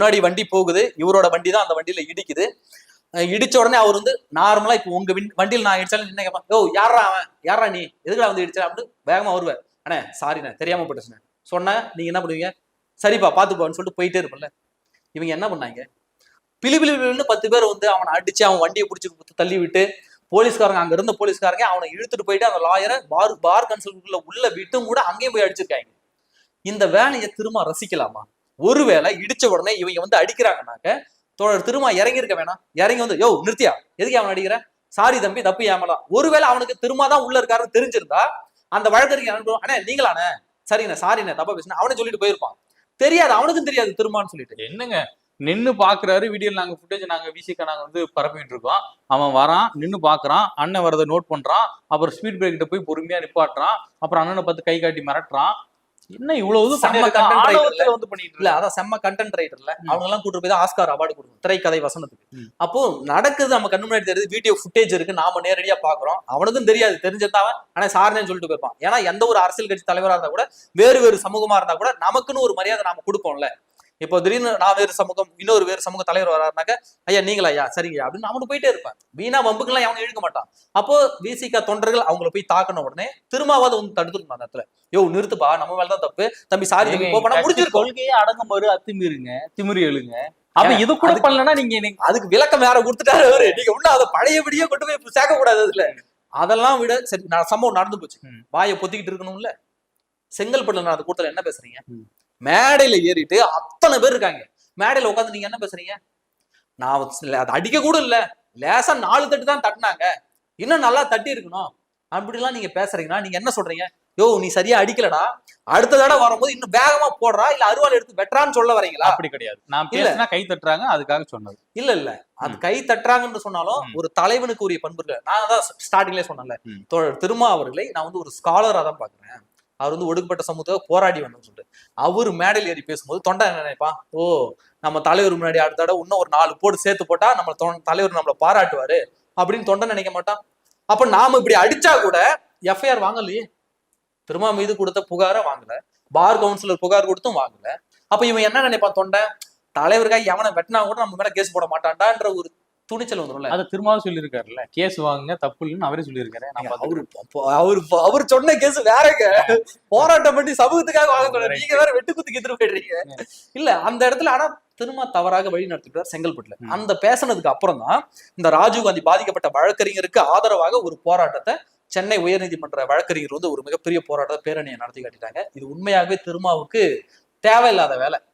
முன்னாடி வண்டி போகுது இவரோட வண்டி தான் அந்த வண்டியில இடிக்குது. இடிச்ச உடனே அவர் வந்து நார்மலா இப்போ உங்க வண்டியில் நான் இடிச்சாலும் என்ன கேட்பான் ஓ யாரா அவன்? யாரா நீ? எதுக்குடா வந்து இடிச்சா? அப்படின்னு வேகமா வருவேன் அண்ணே சாரிண்ணே தெரியாம போட்டுச்சுண்ணே சொன்ன நீங்க என்ன பண்ணுவீங்க? சரிப்பா பாத்துப்பான்னு சொல்லிட்டு போயிட்டே இருப்பல இவங்க என்ன பண்ணாங்க? பிலி பிளி பத்து பேர் வந்து அவனை அடிச்சு அவன் வண்டியை பிடிச்சி தள்ளி விட்டு போலீஸ்காரங்க அங்க இருந்த போலீஸ்காரங்க அவனை இழுத்துட்டு போயிட்டு அந்த லாயரை பார் பார் கன்சல்குள்ள உள்ள விட்டும் கூட அங்கேயும் போய் அடிச்சிருக்காங்க. இந்த வேலையை திரும்ப ரசிக்கலாமா? ஒருவேளை இடிச்ச உடனே இவங்க வந்து அடிக்கிறாங்கனாக்க தோழர் திரும்ப இறங்கியிருக்க வேணாம். இறங்கி வந்து யோ நிறுத்தியா? எதுக்கு அவன் அடிக்கிற? சாரி தம்பி தப்பு ஏமலாம் ஒருவேளை அவனுக்கு திரும்ப தான் உள்ள இருக்காருன்னு தெரிஞ்சிருந்தா அந்த வழக்கறிஞர் அனுப்புவோம் அண்ணே நீங்களாண்ணே சரிண்ணே சாரிண்ணே தப்பா பேசுனேன் அவனே சொல்லிட்டு போயிருப்பான். தெரியாது அவனுக்கும் தெரியாது திரும்பான்னு சொல்லிட்டு. என்னங்க? நின்னு பாக்குறாரு வீடியோ நாங்க ஃபுட்டேஜ் நாங்க விசிக்க நாங்க வந்து பரப்பிட்டு இருக்கோம். அவன் வரான் நின்னு பாக்குறான் அண்ணன் வரதை நோட் பண்றான் அப்புறம் ஸ்பீட் பிரேக் கிட்ட போய் பொறுமையா நிப்பாட்டுறான் அப்புறம் அண்ணனை பார்த்து கை காட்டி மிரட்டுறான் என்ன இவ்வளவு இது செம்ம ஆணவத்துல வந்து பண்ணிட்டு இல்ல அதான் செம்ம கண்டென்ட் ரைட்டர்ல அவங்க எல்லாம் கூட்டு போய் தான் ஆஸ்கார் அவார்டு கொடுக்கும் திரைக்கதை வசனத்துக்கு. அப்போ நடக்குது நம்ம கண்ணு முன்னாடி தெரியுது வீடியோ ஃபுட்டேஜ் இருக்கு. நாம நேரடியா பாக்குறோம் அவனுக்கும் தெரியாது. தெரிஞ்சதான் ஆனா சாரனேன்னு சொல்லிட்டு போயிருப்பான். ஏன்னா எந்த ஒரு அரசியல் கட்சி தலைவரா இருந்தா கூட வேறு வேறு சமூகமா இருந்தா கூட நமக்குன்னு ஒரு மரியாதை நாம கொடுப்போம்ல. இப்போ திடீர்னு நான் வேறு சமூகம் இன்னொரு வேறு சமூக தலைவர் வராருனாக்க ஐயா நீங்களா ஐயா? சரிங்க அப்படின்னு அவனு போயிட்டே இருப்பேன். வீணா வம்புக்கெல்லாம் அவனை இழுக்க மாட்டான். அப்போ விசிக தொண்டர்கள் அவங்கள போய் தாக்கின உடனே திரும்பவாத வந்து தடுத்துருக்கணும் அந்த இடத்துல. யோ நிறுத்துப்பா நம்ம மேலதான் தப்பு. தம்பி சாரி தம்பி கட்சி முடிஞ்சிருக்கோம். கொள்கையே அடங்குமாறு அத்துமீறுங்க திமிரி எழுங்க. அப்ப இது கூட பண்ணலன்னா நீங்க எனக்கு அதுக்கு விளக்கம் வேற கொடுத்துட்டாரு அவரு. நீங்க உள்ள அதை பழையபடியே கொண்டு போய் சேர்க்க கூடாது அதுல. அதெல்லாம் விட சரி நான் சம்பவம் நடந்து போச்சு. வாயை பொத்திக்கிட்டு இருக்கணும்ல. செங்கல்பட்டுல நடந்த கூட்டத்துல என்ன பேசுறீங்க. மேடையில ஏறிட்டு அத்தனை பேர் இருக்காங்க. மேடையில உட்காந்து நீங்க என்ன பேசுறீங்க? நான் அது அடிக்க கூட இல்ல. லேசா நாலு தட்டு தான் தட்டினாங்க. இன்னும் நல்லா தட்டி இருக்கணும். அப்படிலாம் நீங்க பேசுறீங்கன்னா நீங்க என்ன சொல்றீங்க? யோ நீ சரியா அடிக்கலடா. அடுத்த தடவை வரும்போது இன்னும் வேகமா போடுறா? இல்ல அருவாள் எடுத்து வெட்டுறான்னு சொல்ல வரீங்களா? அப்படி கிடையாது. நான். பேசினா கை தட்டுறாங்க. அதுக்காக சொன்னது. இல்ல இல்ல. அது கை தட்டுறாங்கன்னு சொன்னாலும். ஒரு தலைவனுக்கு உரிய பண்பு நான் தான் ஸ்டார்டிங்லேயே சொன்னேன்ல. திருமா அவர்களை நான் வந்து ஒரு ஸ்காலரா தான் பாக்குறேன் அவர் வந்து ஒடுக்கப்பட்ட சமூகத்தை போராடி வந்தோம்னு சொல்லிட்டு. அவர் மேடையில் ஏறி பேசும்போது தொண்டை என்ன நினைப்பான் ஓ நம்ம தலைவர் முன்னாடி அடுத்த தடவை இன்னும் ஒரு நாலு போடு சேர்த்து போட்டா நம்ம தொ- தலைவர் நம்மளை பாராட்டுவாரு அப்படின்னு தொண்டை நினைக்க மாட்டான். அப்ப நாம இப்படி அடிச்சா கூட எஃப்ஐஆர் வாங்கலையே. திருமா மீது கொடுத்த புகாரை வாங்கல. பார் கவுன்சிலர் புகார் கொடுத்தும் வாங்கல. அப்ப இவன் என்ன நினைப்பான் தொண்டை? தலைவருக்காக எவனை வெட்டினா கூட நம்ம மேல கேஸ் போட மாட்டான்டான்ற ஒரு துணிச்சல் வந்துரும்ல. அதை திரும்பவும் சொல்லியிருக்காருல்ல. கேஸ் வாங்குங்க தப்பு இல்லைன்னு அவரே சொல்லியிருக்காரு. அவரு அவரு அவர் சொன்ன கேஸ் வேறங்க. போராட்டம் பண்ணி சமூகத்துக்காக வாங்க. நீங்க வேற வெட்டு குத்து எதிர்த்து போயிடுறீங்க. இல்ல அந்த இடத்துல ஆனா திரும்ப தவறாக வழி நடத்திட்டார் செங்கல்பட்டுல. அந்த பேசினதுக்கு அப்புறம் தான் இந்த ராஜீவ் காந்தி பாதிக்கப்பட்ட வழக்கறிஞருக்கு ஆதரவாக ஒரு போராட்டத்தை சென்னை உயர்நீதிமன்ற வழக்கறிஞர் வந்து ஒரு மிகப்பெரிய போராட்டத்தை பேரணியை நடத்தி காட்டிட்டாங்க. இது உண்மையாகவே திருமாவுக்கு தேவையில்லாத வேலை.